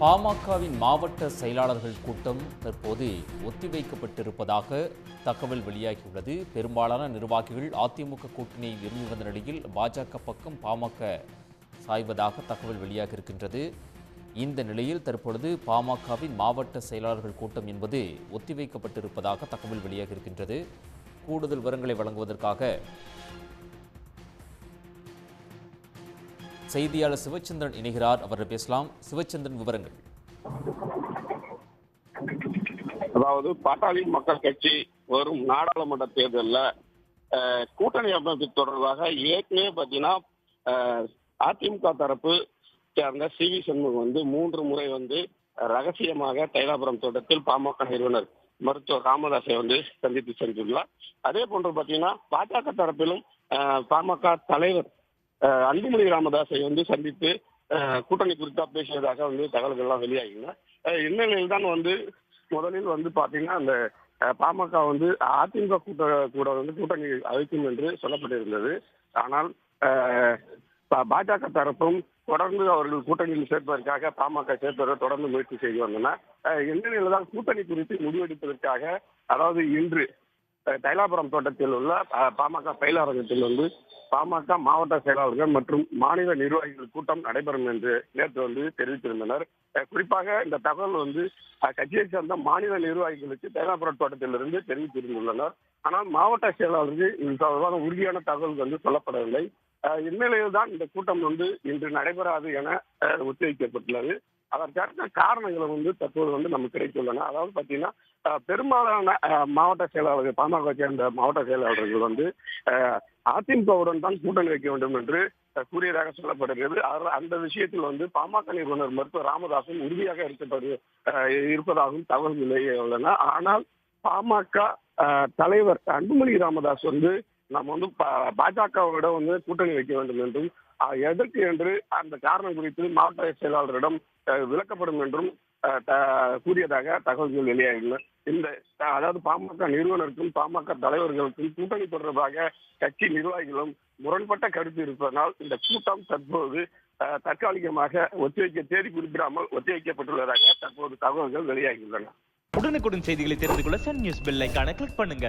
பாமகவின் மாவட்ட செயலாளர்கள் கூட்டம் தற்போது ஒத்திவைக்கப்பட்டிருப்பதாக தகவல் வெளியாகியுள்ளது. பெரும்பாலான நிர்வாகிகள் அதிமுக கூட்டணியை விரும்பி வந்த நிலையில் பாஜக பக்கம் பாமக சாய்வதாக தகவல் வெளியாக இருக்கின்றது. இந்த நிலையில் தற்பொழுது பாமகவின் மாவட்ட செயலாளர்கள் கூட்டம் என்பது ஒத்திவைக்கப்பட்டிருப்பதாக தகவல் வெளியாக இருக்கின்றது. கூடுதல் விவரங்களை வழங்குவதற்காக செய்தியாளர் சிவச்சந்திரன் இணைகிறார். அவர்கள் பேசலாம். சிவச்சந்திரன் விவரங்கள். அதாவது பாட்டாளி மக்கள் கட்சி வரும் நாடாளுமன்ற தேர்தலில் கூட்டணி அமைப்பு தொடர்பாக ஏற்கனவே பார்த்தீங்கன்னா அதிமுக தரப்பு சேர்ந்த சி வி சண்முகம் வந்து மூன்று முறை வந்து ரகசியமாக தைலாபுரம் தோட்டத்தில் பாமக நிறுவனர் மருத்துவர் ராமதாஸை வந்து சந்தித்து சென்றுள்ளார். அதே போன்று பார்த்தீங்கன்னா பாஜக தரப்பிலும் பாமக தலைவர் அன்புமணி ராமதாஸை வந்து சந்தித்து கூட்டணி குறித்தா பேசியதாக வந்து தகவல்கள்லாம் வெளியாகின. இந்நிலையில் தான் வந்து முதலில் வந்து பாத்தீங்கன்னா அந்த பாமக வந்து அதிமுக கூட்ட கூட வந்து கூட்டணி அழைக்கும் என்று சொல்லப்பட்டிருந்தது. ஆனால் பாஜக தரப்பும் தொடர்ந்து அவர்கள் கூட்டணியில் சேர்ப்பதற்காக பாமக சேர்ப்பதை தொடர்ந்து முயற்சி செய்து வந்தன. இந்த இந்நிலையில தான் கூட்டணி குறித்து முடிவெடுப்பதற்காக அதாவது இன்று தைலாபுரம் தோட்டத்தில் உள்ள பாமக பயிலரங்கத்தில் வந்து பாமக மாவட்ட செயலாளர்கள் மற்றும் மாநில நிர்வாகிகள் கூட்டம் நடைபெறும் என்று நேற்று வந்து தெரிவித்திருந்தனர். குறிப்பாக இந்த தகவல் வந்து கட்சியை சேர்ந்த மாநில நிர்வாகிகளுக்கு தைலாபுரம் தோட்டத்திலிருந்து தெரிவித்திருந்துள்ளனர். ஆனால் மாவட்ட செயலாளருக்கு இது தொடர்பான உறுதியான தகவல் வந்து சொல்லப்படவில்லை. இந்நிலையில்தான் தான் இந்த கூட்டம் வந்து இன்று நடைபெறாது என ஒத்திவைக்கப்பட்டுள்ளது அதற்கான காரணங்களை வந்து தற்போது வந்து நமக்கு கிடைத்துள்ளன அதாவது பார்த்தீங்கன்னா பெரும்பாலான மாவட்ட செயலாளர்கள் பாமக சேர்ந்த மாவட்ட செயலாளர்கள் வந்து அதிமுகவுடன் தான் கூட்டணி வைக்க வேண்டும் என்று கூறியதாக சொல்லப்படுகிறது. அந்த விஷயத்தில் வந்து பாமக நிறுவனர் மருத்துவர் ராமதாசும் உறுதியாக இருக்கப்படு அஹ், இருப்பதாகவும் தகவல் நிலையே உள்ளன. ஆனால் பாமக தலைவர் அன்புமணி ராமதாஸ் வந்து நம்ம வந்து பா- பாஜகவோட வந்து கூட்டணி வைக்க வேண்டும் என்றும் எதற்கு என்று அந்த காரணம் குறித்து மாவட்ட செயலாளரிடம் விளக்கப்படும் என்றும் கூறியதாக தகவல்கள் வெளியாகின இந்த அதாவது பாமக நிறுவனருக்கும் பாமக தலைவர்களுக்கும் கூட்டணி தொடர்பாக கட்சி நிர்வாகிகளும் முரண்பட்ட கருத்து இருப்பதனால் இந்த கூட்டம் தற்போது தற்காலிகமாக ஒத்திவைக்க தேதி குறிப்பிடாமல் ஒத்திவைக்கப்பட்டுள்ளதாக தற்போது தகவல்கள் வெளியாகியுள்ளன. உடனுக்குடன் செய்திகளை தெரிந்து கொள்ள சன் நியூஸ் பெல் கிளிக் பண்ணுங்க.